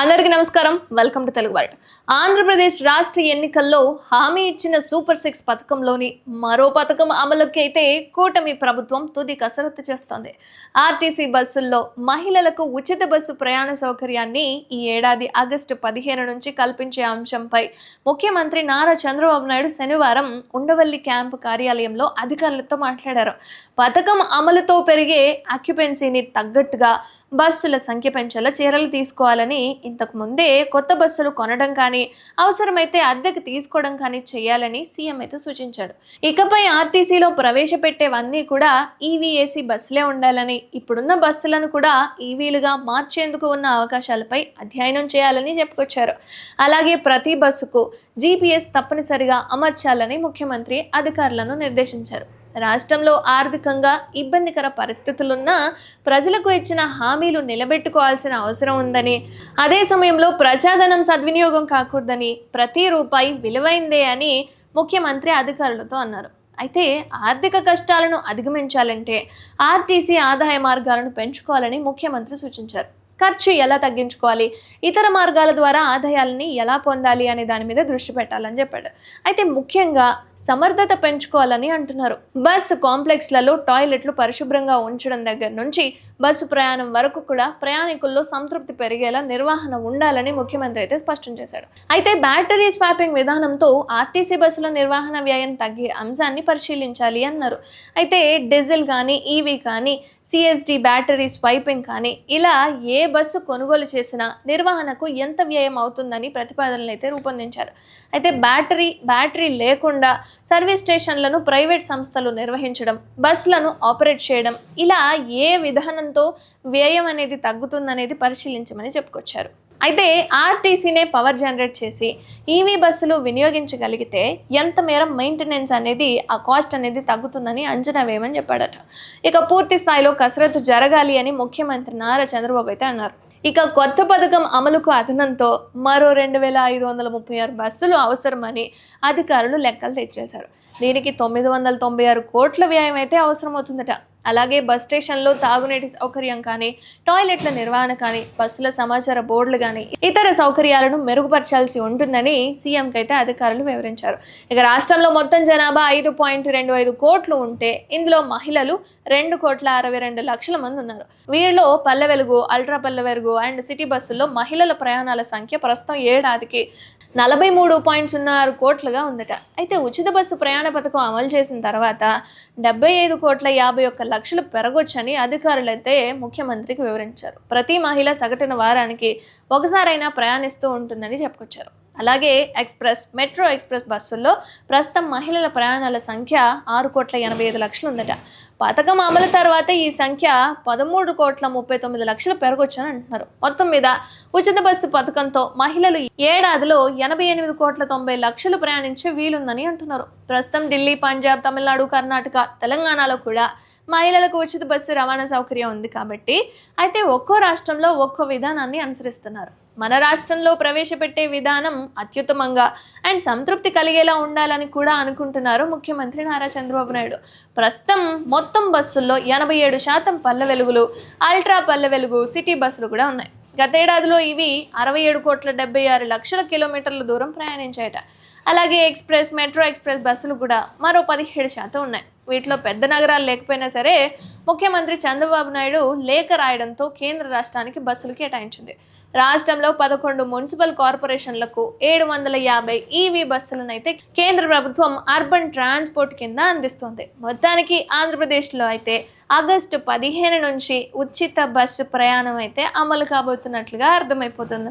అందరికీ నమస్కారం. Welcome to Telugu world Andhra Pradesh రాష్ట్ర ఎన్నికల్లో హామీ ఇచ్చిన సూపర్ సిక్స్ పథకంలోని మరో పథకం అమలుకి అయితే కూటమి ప్రభుత్వం తుది కసరత్తు చేస్తోంది. ఆర్టీసీ బస్సుల్లో మహిళలకు ఉచిత బస్సు ప్రయాణ సౌకర్యాన్ని ఈ ఏడాది ఆగస్టు పదిహేను నుంచి కల్పించే అంశంపై ముఖ్యమంత్రి నారా చంద్రబాబు నాయుడు శనివారం ఉండవల్లి క్యాంపు కార్యాలయంలో అధికారులతో మాట్లాడారు. పథకం అమలుతో పెరిగే ఆక్యుపెన్సీని తగ్గట్టుగా బస్సుల సంఖ్య పెంచేలా చర్యలు తీసుకోవాలని ఇంతకు ముందే కొత్త బస్సులు కొనడం కానీ అవసరమైతే అద్దెకు తీసుకోవడం కానీ చేయాలని సీఎం అయితే సూచించాడు. ఇకపై ఆర్టీసీలో ప్రవేశపెట్టేవన్నీ కూడా ఈవీఏసీ బస్సులే ఉండాలని ఇప్పుడున్న బస్సులను కూడా ఈవీలుగా మార్చేందుకు ఉన్న అవకాశాలపై అధ్యయనం చేయాలని చెప్పుకొచ్చారు. అలాగే ప్రతి బస్సుకు జీపీఎస్ తప్పనిసరిగా అమర్చాలని ముఖ్యమంత్రి అధికారులను నిర్దేశించారు. రాష్ట్రంలో ఆర్థికంగా ఇబ్బందికర పరిస్థితులున్నా ప్రజలకు ఇచ్చిన హామీలు నిలబెట్టుకోవాల్సిన అవసరం ఉందని అదే సమయంలో ప్రజాధనం సద్వినియోగం కాకూడదని ప్రతి రూపాయి విలువైందే అని ముఖ్యమంత్రి అధికారులతో అన్నారు. అయితే ఆర్థిక కష్టాలను అధిగమించాలంటే ఆర్టీసీ ఆదాయ మార్గాలను పెంచుకోవాలని ముఖ్యమంత్రి సూచించారు. ఖర్చు ఎలా తగ్గించుకోవాలి? ఇతర మార్గాల ద్వారా ఆదాయాలని ఎలా పొందాలి అనే దాని మీద దృష్టి పెట్టాలని చెప్పాడు. అయితే ముఖ్యంగా సమర్థత పెంచుకోవాలని అంటున్నారు. బస్సు కాంప్లెక్స్లలో టాయిలెట్లు పరిశుభ్రంగా ఉంచడం దగ్గర నుంచి బస్సు ప్రయాణం వరకు కూడా ప్రయాణికుల్లో సంతృప్తి పెరిగేలా నిర్వహణ ఉండాలని ముఖ్యమంత్రి అయితే స్పష్టం చేశాడు. అయితే బ్యాటరీ స్వాపింగ్ విధానంతో ఆర్టీసీ బస్సుల నిర్వహణ వ్యయం తగ్గే అంశాన్ని పరిశీలించాలి అన్నారు. అయితే డీజిల్ కానీ ఈవీ కానీ సిఎస్డి బ్యాటరీ స్వైపింగ్ కానీ ఇలా ఏ బస్సు కొనుగోలు చేసిన నిర్వహణకు ఎంత వ్యయం అవుతుందని ప్రతిపాదనలు అయితే రూపొందించారు. అయితే బ్యాటరీ బ్యాటరీ లేకుండా సర్వీస్ స్టేషన్లను ప్రైవేట్ సంస్థలు నిర్వహించడం బస్సులను ఆపరేట్ చేయడం ఇలా ఏ విధానంతో వ్యయం అనేది తగ్గుతుందనేది పరిశీలించమని చెప్పుకొచ్చారు. అయితే ఆర్టీసీనే పవర్ జనరేట్ చేసి ఈవీ బస్సులు వినియోగించగలిగితే ఎంత మేర మెయింటెనెన్స్ అనేది ఆ కాస్ట్ అనేది తగ్గుతుందని అంచనా వేయమని చెప్పాడట. ఇక పూర్తి స్థాయిలో కసరత్తు జరగాలి అని ముఖ్యమంత్రి నారా చంద్రబాబు అయితే అన్నారు. ఇక కొత్త పథకం అమలుకు అదనంతో మరో రెండు వేల ఐదు వందల ముప్పై ఆరు బస్సులు అవసరమని అధికారులు లెక్కలు తెచ్చేశారు. దీనికి తొమ్మిది వందల తొంభై ఆరు కోట్ల వ్యయం అయితే అవసరమవుతుందట. అలాగే బస్ స్టేషన్లో తాగునీటి సౌకర్యం కానీ టాయిలెట్ల నిర్వహణ కానీ బస్సుల సమాచార బోర్డులు కానీ ఇతర సౌకర్యాలను మెరుగుపరచాల్సి ఉంటుందని సీఎంకి అయితే అధికారులు వివరించారు. ఇక రాష్ట్రంలో మొత్తం జనాభా ఐదు పాయింట్ రెండు ఐదు కోట్లు ఉంటే ఇందులో మహిళలు రెండు కోట్ల అరవై రెండు లక్షల మంది ఉన్నారు. వీరిలో Palle Velugu ultra Palle Velugu and city బస్సుల్లో మహిళల ప్రయాణాల సంఖ్య ప్రస్తుతం ఏడాదికి నలభై మూడు పాయింట్ సున్నా ఆరు కోట్లుగా ఉందట. అయితే ఉచిత బస్సు ప్రయాణ పథకం అమలు చేసిన తర్వాత డెబ్బై ఐదు కోట్ల యాభై ఒక్క లక్షలు పెరగొచ్చని అధికారులైతే ముఖ్యమంత్రికి వివరించారు. ప్రతి మహిళ సగటున వారానికి ఒకసారైనా ప్రయాణిస్తూ ఉంటుందని చెప్పుకొచ్చారు. అలాగే ఎక్స్ప్రెస్ మెట్రో ఎక్స్ప్రెస్ బస్సుల్లో ప్రస్తుతం మహిళల ప్రయాణాల సంఖ్య ఆరు కోట్ల ఎనభై ఐదు లక్షలు ఉందట. పథకం అమలు తర్వాత ఈ సంఖ్య పదమూడు కోట్ల ముప్పై తొమ్మిది లక్షలు పెరగొచ్చని అంటున్నారు. మొత్తం మీద ఉచిత బస్సు పథకంతో మహిళలు ఏడాదిలో ఎనభై ఎనిమిది కోట్ల తొంభై లక్షలు ప్రయాణించే వీలుందని అంటున్నారు. ప్రస్తుతం ఢిల్లీ పంజాబ్ తమిళనాడు కర్ణాటక తెలంగాణలో కూడా మహిళలకు ఉచిత బస్సు రవాణా సౌకర్యం ఉంది కాబట్టి అయితే ఒక్కో రాష్ట్రంలో ఒక్కో విధానాన్ని అనుసరిస్తున్నారు. మన రాష్ట్రంలో ప్రవేశపెట్టే విధానం అత్యుత్తమంగా అండ్ సంతృప్తి కలిగేలా ఉండాలని కూడా అనుకుంటున్నారు ముఖ్యమంత్రి నారా చంద్రబాబు నాయుడు. ప్రస్తుతం మొత్తం బస్సుల్లో ఎనభై ఏడు శాతం పల్లె వెలుగులు అల్ట్రా పల్లె వెలుగు సిటీ బస్సులు కూడా ఉన్నాయి. గతేడాదిలో ఇవి అరవై ఏడు కోట్ల డెబ్బై ఆరు లక్షల కిలోమీటర్ల దూరం ప్రయాణించాయట. అలాగే ఎక్స్ప్రెస్ మెట్రో ఎక్స్ప్రెస్ బస్సులు కూడా మరో పదిహేడు శాతం ఉన్నాయి. వీటిలో పెద్ద నగరాలు లేకపోయినా సరే ముఖ్యమంత్రి చంద్రబాబు నాయుడు లేఖ రాయడంతో కేంద్ర రాష్ట్రానికి బస్సులు కేటాయించింది. రాష్ట్రంలో పదకొండు మున్సిపల్ కార్పొరేషన్లకు ఏడు వందల యాభై ఈవీ బస్సులను అయితే కేంద్ర ప్రభుత్వం అర్బన్ ట్రాన్స్పోర్ట్ కింద అందిస్తోంది. మొత్తానికి ఆంధ్రప్రదేశ్లో అయితే ఆగస్టు పదిహేను నుంచి ఉచిత బస్సు ప్రయాణం అయితే అమలు కాబోతున్నట్లుగా అర్థమైపోతుంది